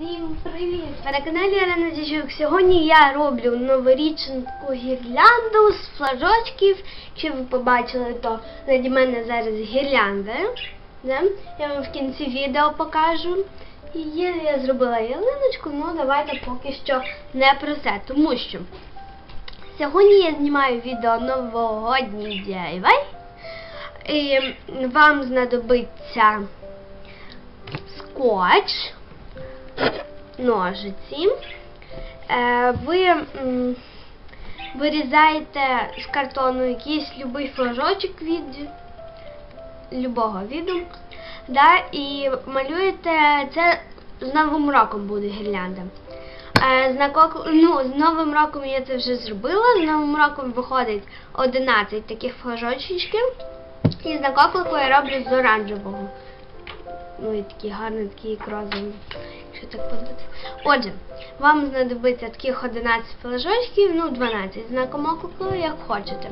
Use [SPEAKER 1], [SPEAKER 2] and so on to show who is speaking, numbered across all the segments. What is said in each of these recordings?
[SPEAKER 1] Всім привіт! Ви на каналі Арена Діжук. Сьогодні я роблю новорічну гірлянду з флажочків. Якщо ви побачили, то заді мене зараз гірлянда. Я вам в кінці відео покажу. І я зробила ялиночку, ну давайте поки що не про це, тому що сьогодні я знімаю відео новогодній DIY. І вам знадобиться скотч, ножиці. Е, Ви вирізаєте з картону якийсь любий флажочок від любого віду. Да, і малюєте це з Новим роком буде гірлянда. Е, ну, з Новим роком я це вже зробила. З Новим роком виходить 11 таких флажочків. І з накоклику я роблю з оранжевого. Ну і такий гарний, такий як розовий, якщо так подивитися. Отже, вам знадобиться таких 11 флажочків, ну 12 знаком оклику, як хочете.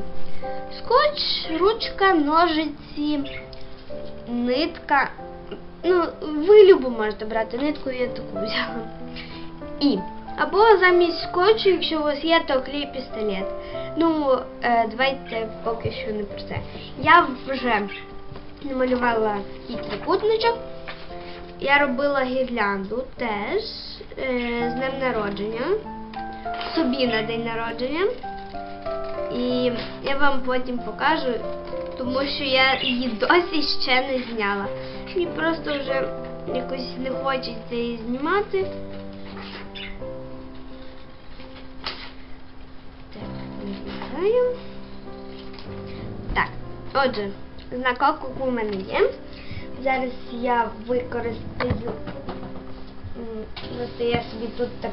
[SPEAKER 1] Скотч, ручка, ножиці, нитка. Ну, ви любу можете брати нитку, я таку взяла. І. Або замість скотчу, якщо у вас є, то клей пістолет. Ну, е, давайте поки що не про це. Я вже намалювала такий трикутничок. Я робила гірлянду теж е, з днем народження. Собі на день народження. І я вам потім покажу, тому що я її досі ще не зняла. Мені просто вже якось не хочеться її знімати. Так, отже, знак оклику у мене є. Зараз я використаю. Просто я собі тут так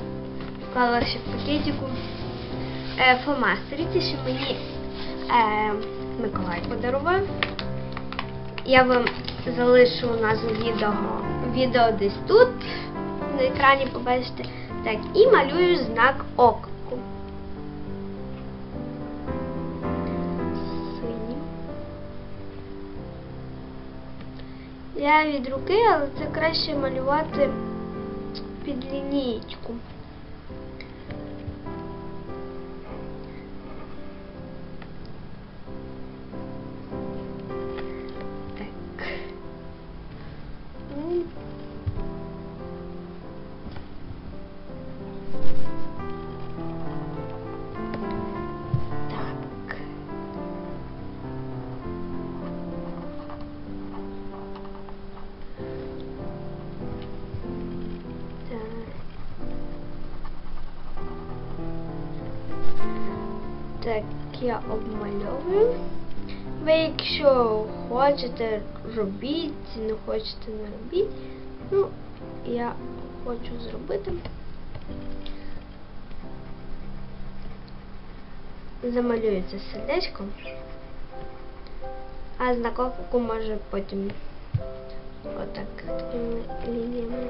[SPEAKER 1] вклала ще в пакетику е, фломастери, що мені е, Миколай подарував. Я вам залишу назву відео, відео десь тут, на екрані побачите. Так, і малюю знак оклику. Я від руки, але це краще малювати під лінієчку. Так, я обмальовую. Ви, якщо хочете, робіть, не хочете, не робіть. Ну, я хочу зробити. Замалюю це сердечко. А знаковку може потім отак такими лініями.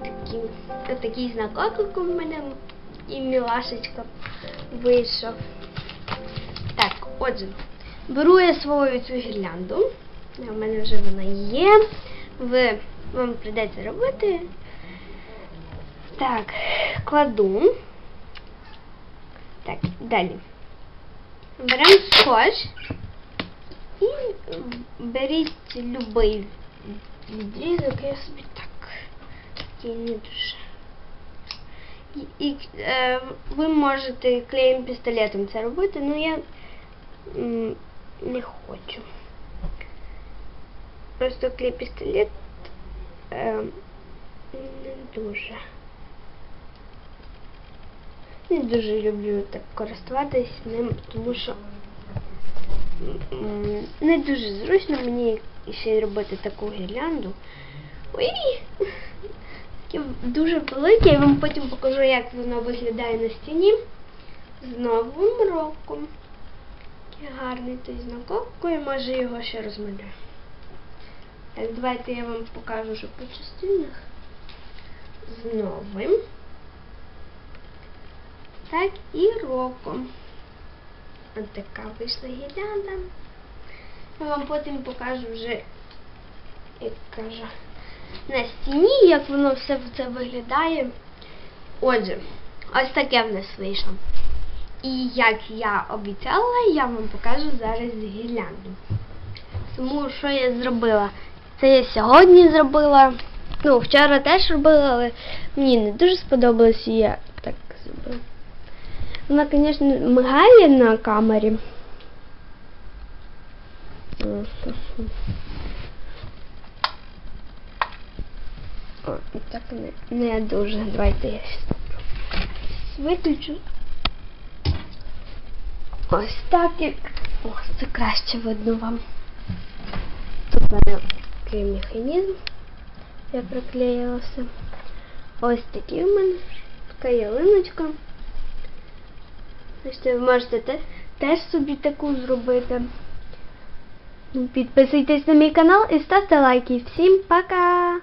[SPEAKER 1] Такий, такий знак оклику в мене і мілашечка вийшов. Так, отже, беру я свою цю гірлянду. У мене вже вона є. Ви, вам прийдеться робити. Так, кладу. Так, далі. Беремо скотч і беріть любий відрізок, я собі не дуже. І, і е, ви можете клеєм пістолетом це робити, але я м, не хочу. Просто клей пістолет е, не дуже. Не дуже люблю так користуватись ним, тому що м, не дуже зручно мені ще й робити таку гірлянду. Ой! Дуже велике, я вам потім покажу, як воно виглядає на стіні. З Новим роком. Який гарний той знак і може його ще розмалюю. Так, давайте я вам покажу вже по частинах. З новим. Так, і роком. Ось така вийшла гірлянда. Я вам потім покажу вже як каже, на стіні, як воно все це виглядає. Отже, ось таке в нас вийшло. І як я обіцяла, я вам покажу зараз гірлянду. Тому що я зробила? Це я сьогодні зробила. Ну, вчора теж робила, але мені не дуже сподобалось, і я так зробила. Вона, звісно, мигає на камері. О, що ж. О, і так не, не дуже. Давайте я виключу. Ось так як. О, це краще видно вам. Тут в мене такий механізм. Я приклеїла. Ось такі в мене. Така ялиночка. Ви можете те, теж собі таку зробити. Ну, Підписуйтесь на мій канал і ставте лайки. Всім пока!